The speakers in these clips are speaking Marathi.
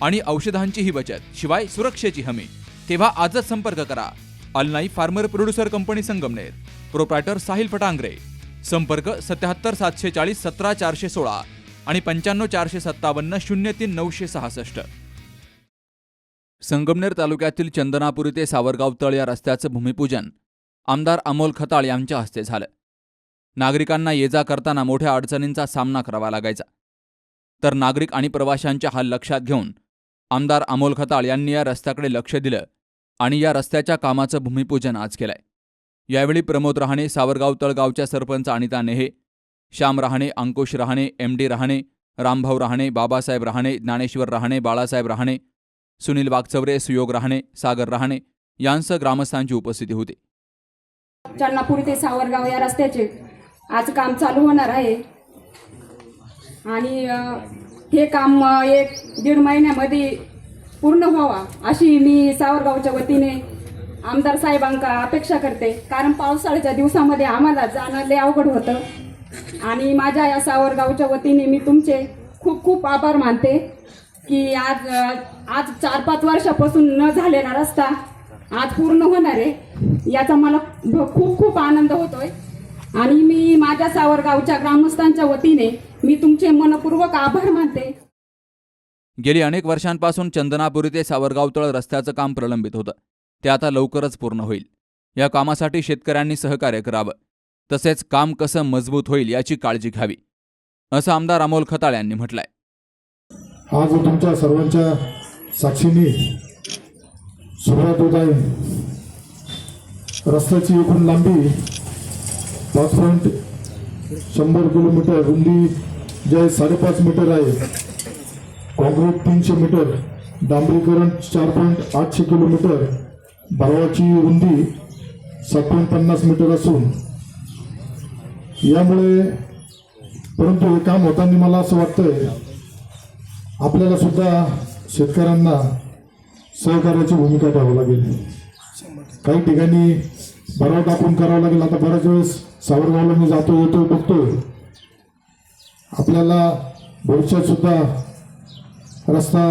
आणि औषधांचीही बचत शिवाय सुरक्षेची हमी. तेव्हा आजच संपर्क करा. Alnai farmer producer company Sangamner. Proprietor Sahil Fatangare. संपर्क सत्याहत्तर सातशे चाळीस सतरा चारशे सोळा आणि पंच्याण्णव चारशे सत्तावन्न शून्य तीन नऊशे सहासष्ट. संगमनेर तालुक्यातील चंदनापुरी ते सावरगाव तळ या रस्त्याचं भूमिपूजन आमदार अमोल खताळ यांच्या हस्ते झालं. नागरिकांना ये जा करताना मोठ्या अडचणींचा सामना करावा लागायचा. तर नागरिक आणि प्रवाशांच्या हाल लक्षात घेऊन आमदार अमोल खताळ यांनी या रस्त्याकडे लक्ष दिलं आणि या रस्त्याच्या कामाचं भूमिपूजन आज केलंय. यावेळी प्रमोद रहाणे सावरगाव तळगावच्या सरपंच अनिता नेहे श्याम रहाणे अंकुश रहाणे एम डी रहाणे रामभाऊ रहाणे बाबासाहेब रहाणे ज्ञानेश्वर रहाणे बाळासाहेब रहाणे सुनील वागचवरे सुयोग रहाणे सागर रहाणे यांसह ग्रामस्थांची उपस्थिती होती. चन्नापूर ते सावरगाव या रस्त्याचे आज काम चालू होणार आहे आणि हे काम एक दीड महिन्यामध्ये पूर्ण व्हावा अशी मी सावरगावच्या वतीने आमदार साहेबांका अपेक्षा करते. कारण पावसाळ्याच्या दिवसामध्ये आम्हाला जाणं लय अवघड होतं. आणि माझ्या या सावरगावच्या वतीने मी तुमचे खूप खूप आभार मानते की आज आज चार पाच वर्षापासून न झालेला रस्ता आज पूर्ण होणार आहे. याचा मला खूप खूप आनंद होतोय. आणि मी माझ्या सावरगावच्या ग्रामस्थांच्या वतीने मी तुमचे मनपूर्वक आभार मानते. गेली अनेक वर्षांपासून चंदनापुरी ते सावरगाव तळ रस्त्याचं काम प्रलंबित होतं. ते आता लवकरच पूर्ण होईल. या कामासाठी शेतकऱ्यांनी सहकार्य करावं. तसेच काम कसं मजबूत होईल याची काळजी घ्यावी. असं आमदार अमोल खताळ यांनी म्हटलंय. आज तुमच्या सर्वांच्या साक्षीने सुरुवात होत आहे रस्त्याची एकूण लांबी पाच पॉईंट शंभर किलोमीटर रुंदी जे आहे साडेपाच मीटर आहे. कॉन्क्रीट तीनशे मीटर डांबरीकरण चार पॉईंट आठशे किलोमीटर भावाची रुंदी सात पॉईंट पन्नास मीटर असून यामुळे परंतु हे काम होताना मला असं वाटतंय आपल्याला सुद्धा शेतकऱ्यांना सहकार्याची भूमिका द्यावी लागेल. काही ठिकाणी भराव टाकून करावं लागेल आता बऱ्याच वेळेस सावरगावला मी जातो येतो बघतोय आपल्याला भविष्यात सुद्धा रस्ता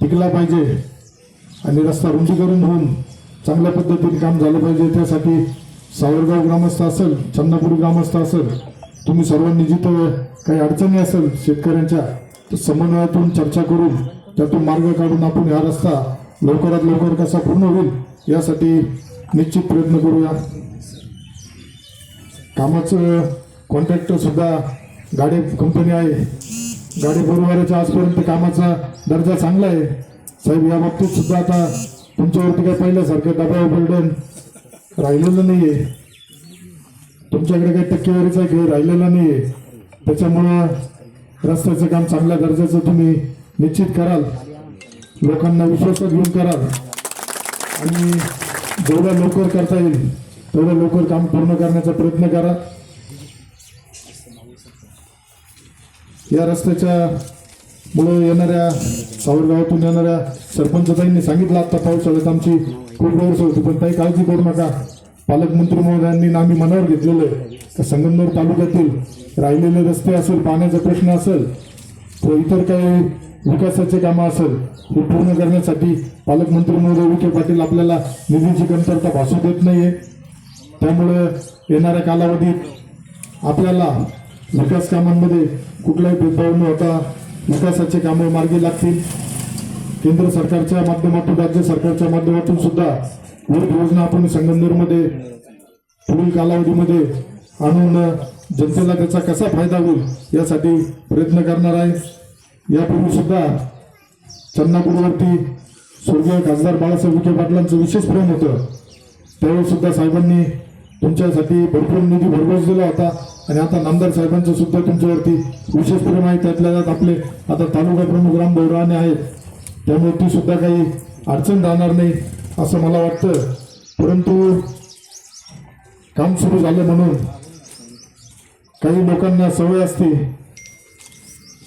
टिकला पाहिजे आणि रस्ता रुंदीकरण होऊन चांगल्या पद्धतीने काम झालं पाहिजे. त्यासाठी सावरगाव ग्रामस्थ असेल चंदापुरी ग्रामस्थ असेल तुम्ही सर्वांनी जिथं काही अडचणी असेल शेतकऱ्यांच्या तर समन्वयातून चर्चा करून त्यातून मार्ग काढून आपण हा रस्ता लवकरात लवकर कसा पूर्ण होईल यासाठी निश्चित प्रयत्न करूया. कामाचं कॉन्ट्रॅक्टरसुद्धा गाडी कंपनी आहे. गाडी बरोबरच्या आजपर्यंत कामाचा दर्जा चांगला आहे. साहेब या बाबतीत सुद्धा आता तुमच्यावरती काय पहिल्यासारखं दबाव बर्डन राहिलेलं नाही आहे तुमच्याकडे काही टक्केवारीचा खेळ राहिलेला नाही आहे त्याच्यामुळं रस्त्याचं काम चांगल्या दर्जाचं तुम्ही निश्चित कराल. लोकांना विश्वासात घेऊन कराल. आणि जेवढं लवकर करता येईल तेवढं लवकर काम पूर्ण करण्याचा प्रयत्न करा. या रस्त्याच्या मुळे येणाऱ्या सावरगावातून येणाऱ्या सरपंचताईंनी सांगितलं आता पावसाळ्यात आमची खूप गैरसोय होती पण काही काळजी करू नका. पालकमंत्री महोदयांनी आम्ही मनावर घेतलेलं आहे. तर संगमनेर तालुक्यातील राहिलेले रस्ते असेल पाण्याचा प्रश्न असेल तर इतर काही विकासाचे कामं असेल हे पूर्ण करण्यासाठी पालकमंत्री महोदय विखे पाटील आपल्याला निधीची कमतरता भासू देत नाहीये. त्यामुळे येणाऱ्या कालावधीत आपल्याला विकास कामांमध्ये कुठलाही भेदभाव न होता विकासाचे कामं मार्गी लागतील. केंद्र सरकारच्या माध्यमातून राज्य सरकारच्या माध्यमातून सुद्धा विविध योजना आपण संगमनेरमध्ये पुढील कालावधीमध्ये आणून जनतेला त्याचा कसा फायदा होईल यासाठी प्रयत्न करणार आहे. यापूर्वी सुद्धा चन्नापूरवरती स्वर्गीय खासदार बाळासाहेब विखे पाटलांचं विशेष प्रेम होतं. त्यावेळी सुद्धा साहेबांनी तुमच्यासाठी भरपूर निधी भरघोस दिला होता. आणि आता नामदार साहेबांचं सुद्धा तुमच्यावरती विशेष प्रेम आहे. त्यातल्या त्यात आपले आता तालुका प्रमुख राम राणे आहेत. त्यामुळे ती सुद्धा काही अडचण राहणार नाही असं मला वाटतं. परंतु काम सुरू झालं म्हणून काही लोकांना सवय असते.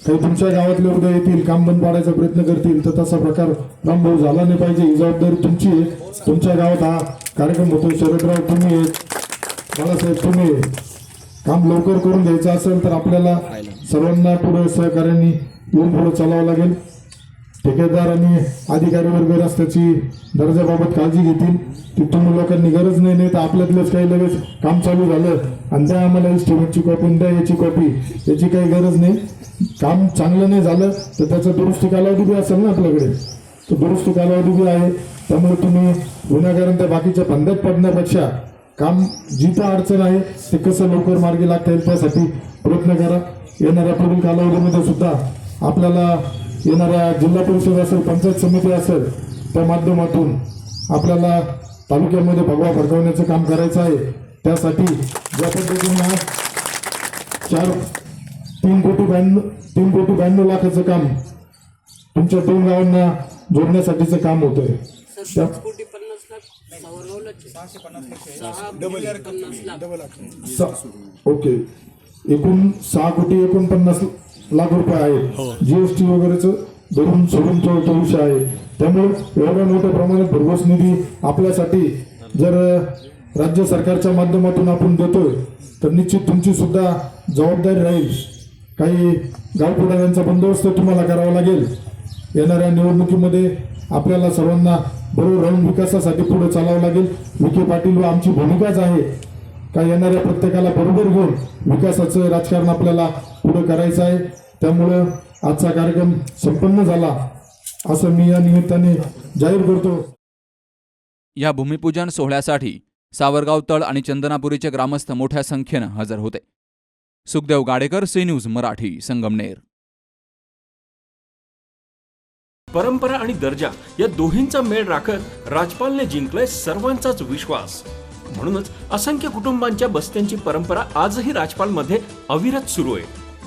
ते तुमच्या गावातले उद्या येतील काम बंद पाडायचा प्रयत्न करतील तर तसा प्रकार रामभाऊ झाला नाही पाहिजे. ही जबाबदारी तुमची आहे. तुमच्या गावात हा कार्यक्रम होतो. शरदराव तुम्ही आहेत बाळासाहेब तुम्ही काम लवकर करून घ्यायचं असेल तर आपल्याला सर्वांना पुढे सहकार्यांनी येऊन पुढे चालावं लागेल. ठेकेदार आणि अधिकारी वर्ग रस्त्याची दर्जाबाबत काळजी घेतील. तिथून लोकांनी गरज नाही नाही तर आपल्यातलंच काही लगेच काम चालू झालं. आणि द्या आम्हाला इस्टिमेटची कॉपी द्या याची कॉपी याची काही गरज नाही. काम चांगलं नाही झालं तर त्याचा दुरुस्ती कालावधी बी असेल ना आपल्याकडे. तो दुरुस्ती कालावधी बी आहे. त्यामुळे तुम्ही गुन्हेगारांच्या त्या बाकीच्या फंद्यात पडण्यापेक्षा काम जिथं अडचण आहे ते कसं लवकर मार्गी लागता येईल त्यासाठी प्रयत्न करा. येणाऱ्या पुढील कालावधीमध्ये सुद्धा आपल्याला येणाऱ्या जिल्हा परिषद असेल पंचायत समिती असेल त्या माध्यमातून आपल्याला तालुक्यामध्ये भगवा फडकवण्याचं काम करायचं आहे. त्यासाठी ज्या पद्धतीने चार तीन कोटी ब्याण्णव तीन कोटी ब्याण्णव लाखाचं काम तुमच्या दोन गावांना जोडण्यासाठीचं काम लाख सा- ओके. एकूण सहा कोटी एकोणपन्नास लाख रुपये आहेत जीएसटी वगैरेच धरून सोडून तो तो विषय आहे. त्यामुळे एवढ्या मोठ्या प्रमाणात भरघोस निधी आपल्यासाठी जर राज्य सरकारच्या माध्यमातून आपण देतोय तर निश्चित तुमची सुद्धा जबाबदारी राहील. काही गावपुढाऱ्यांचा बंदोबस्त तुम्हाला करावा लागेल. येणाऱ्या निवडणुकीमध्ये आपल्याला सर्वांना बरोबर राहून विकासासाठी पुढे चालावं लागेल. विखे पाटील व आमची भूमिकाच आहे. का येणाऱ्या प्रत्येकाला बरोबर घेऊन विकासाचं राजकारण आपल्याला पुढे करायचं आहे. त्यामुळं आजचा कार्यक्रम संपन्न झाला असं मी या निमित्ताने जाहीर करतो. या भूमिपूजन सोहळ्यासाठी सावरगाव तळ आणि चंदनापुरीचे ग्रामस्थ मोठ्या संख्येनं हजर होते. Sukhdev Gadekar C news Marathi Sangamner. परंपरा आणि दर्जा या दोन्हींचा मेळ राखत राजपालने जिंकलाय सर्वांचाच विश्वास. म्हणूनच असंख्य कुटुंबांच्या बस्त्यांची परंपरा आजही राजपालमध्ये अविरत सुरू आहे.